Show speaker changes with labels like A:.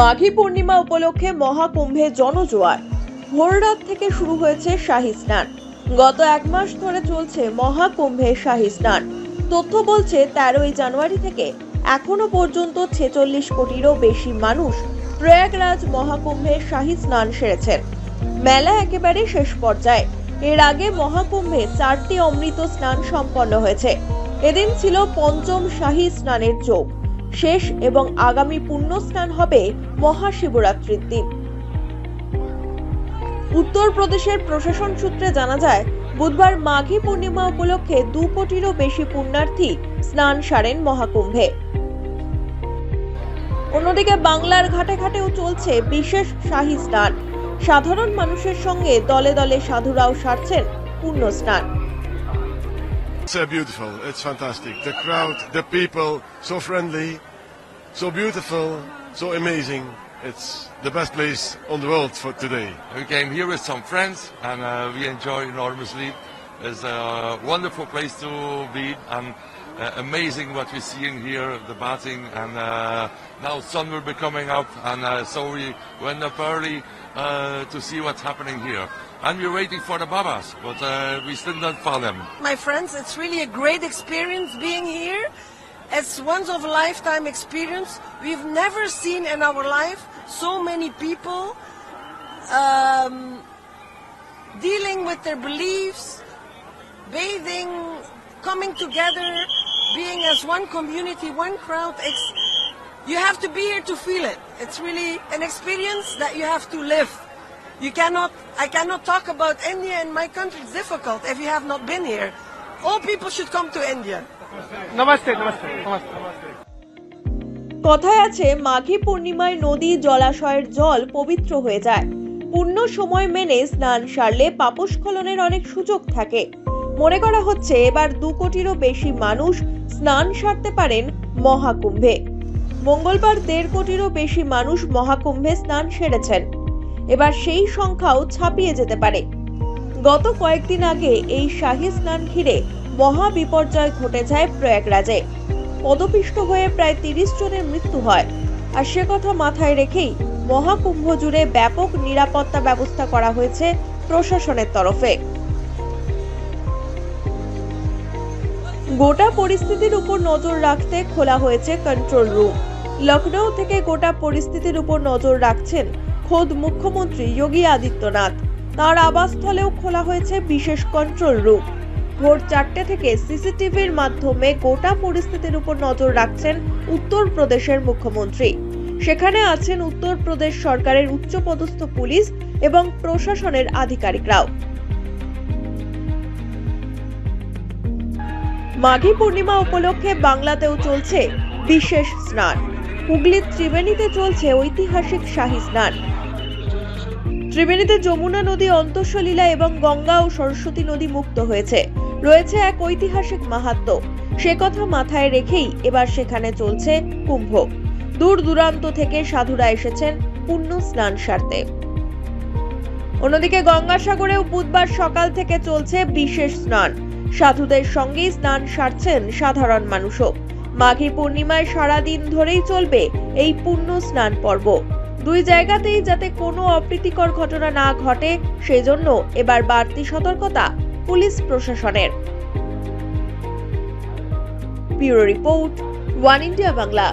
A: মাঘী পূর্ণিমা উপলক্ষে মহাকুম্ভে জনজোয়ার। ভোররাত থেকে শুরু হয়েছে শাহী স্নান। গত এক মাস ধরে চলছে মহাকুম্ভে শাহী স্নান। তথ্য বলছে, তেরোই জানুয়ারি থেকে এখনও পর্যন্ত ছেচল্লিশ কোটিরও বেশি মানুষ প্রয়াগরাজ মহাকুম্ভে শাহী স্নান সেরেছেন। মেলা একেবারে শেষ পর্যায়ে। এর আগে মহাকুম্ভে চারটি অমৃত স্নান সম্পন্ন হয়েছে। এদিন ছিল পঞ্চম শাহী স্নানের যোগ। শেষ এবং আগামী পুণ্য স্নান হবে মহাশিবরাত্রির দিন। উত্তরপ্রদেশের প্রশাসন সূত্রে জানা যায়, বুধবার মাঘী পূর্ণিমা উপলক্ষে দু কোটিরও বেশি পুণ্যার্থী স্নান সারেন মহাকুম্ভে। অন্যদিকে বাংলার ঘাটে ঘাটেও চলছে বিশেষ শাহী স্নান। সাধারণ মানুষের সঙ্গে দলে দলে সাধুরাও সারছেন পুণ্য স্নান
B: It's uh, beautiful. It's fantastic. The crowd, the people, so friendly, so beautiful, so amazing. It's the best place on the world for today.
C: We came here with some friends and uh, we enjoy enormously. It's a wonderful place to be and uh, amazing what we're seeing here, the bathing and uh, now sun will be coming up and uh, so we went up early uh, to see what's happening here. And we're waiting for the babas, but uh, we still don't find them.
D: my friends. It's really a great experience being here. It's once of a lifetime experience. We've never seen in our life so many people um, dealing with their beliefs, bathing, coming together, being as one community, one crowd, you have to be here to feel it. It's really an experience that you have to live. You cannot, I cannot talk about India in my country. It's difficult if you have not been here. All people should come to India.
E: Namaste, namaste, namaste.
A: কথায় আছে মাঘী পূর্ণিমায় নদী জলাশয়ের জল পবিত্র হয়ে যায় পূর্ণ সময় মেনে স্নান সারলে পাপস্খলনের অনেক সুযোগ থাকে মনে করা হচ্ছে এবার দু কোটিরও বেশি মানুষ স্নান সারতে পারেন মহাকুম্ভে। মঙ্গলবার দেড় কোটিরও বেশি মানুষ মহাকুম্ভে স্নান সেরেছেন। এবার সেই সংখ্যাও ছাপিয়ে যেতে পারে। গত কয়েকদিন আগে এই শাহী স্নান ঘিরে মহা বিপর্যয় ঘটে যায় প্রয়াগরাজে। পদপিষ্ট হয়ে প্রায় তিরিশ জনের মৃত্যু হয়। আর সে কথা মাথায় রেখেই মহাকুম্ভ জুড়ে ব্যাপক নিরাপত্তা ব্যবস্থা করা হয়েছে প্রশাসনের তরফে। গোটা পরিস্থিতির উপর নজর রাখতে খোলা হয়েছে কন্ট্রোল রুম লখনৌ থেকে গোটা পরিস্থিতির উপর নজর রাখছেন খোদ মুখ্যমন্ত্রী যোগী আদিত্যনাথ। তার আবাসস্থলেও খোলা হয়েছে বিশেষ কন্ট্রোল রুম ভোর চারটে থেকে সিসিটিভির মাধ্যমে গোটা পরিস্থিতির উপর নজর রাখছেন উত্তরপ্রদেশের মুখ্যমন্ত্রী। সেখানে আছেন উত্তরপ্রদেশ সরকারের উচ্চপদস্থ পুলিশ এবং প্রশাসনের আধিকারিকরাও। মাঘী পূর্ণিমা উপলক্ষে বাংলাতেও চলছে বিশেষ স্নান। হুগলির ত্রিবেণীতে চলছে ঐতিহাসিক শাহী স্নান। ত্রিবেণীতে যমুনা নদী অন্তঃসলীলা এবং গঙ্গা ও সরস্বতী নদী মুক্ত হয়েছে। রয়েছে এক ঐতিহাসিক মাহাত্ম্য সে কথা মাথায় রেখেই এবার সেখানে চলছে কুম্ভ। দূর দূরান্ত থেকে সাধুরা এসেছেন পুণ্য স্নান সারতে। অন্যদিকে গঙ্গাসাগরেও বুধবার সকাল থেকে চলছে বিশেষ স্নান। সাধুদের সঙ্গেই স্নান সারছেন সাধারণ মানুষও। মাঘী পূর্ণিমায় সারাদিন ধরেই চলবে এই পুণ্য স্নান পর্ব। দুই জায়গাতেই যাতে কোনো অপ্রীতিকর ঘটনা না ঘটে, সেজন্য এবার বাড়তি সতর্কতা পুলিশ প্রশাসনের। Bureau report, one India Bangla.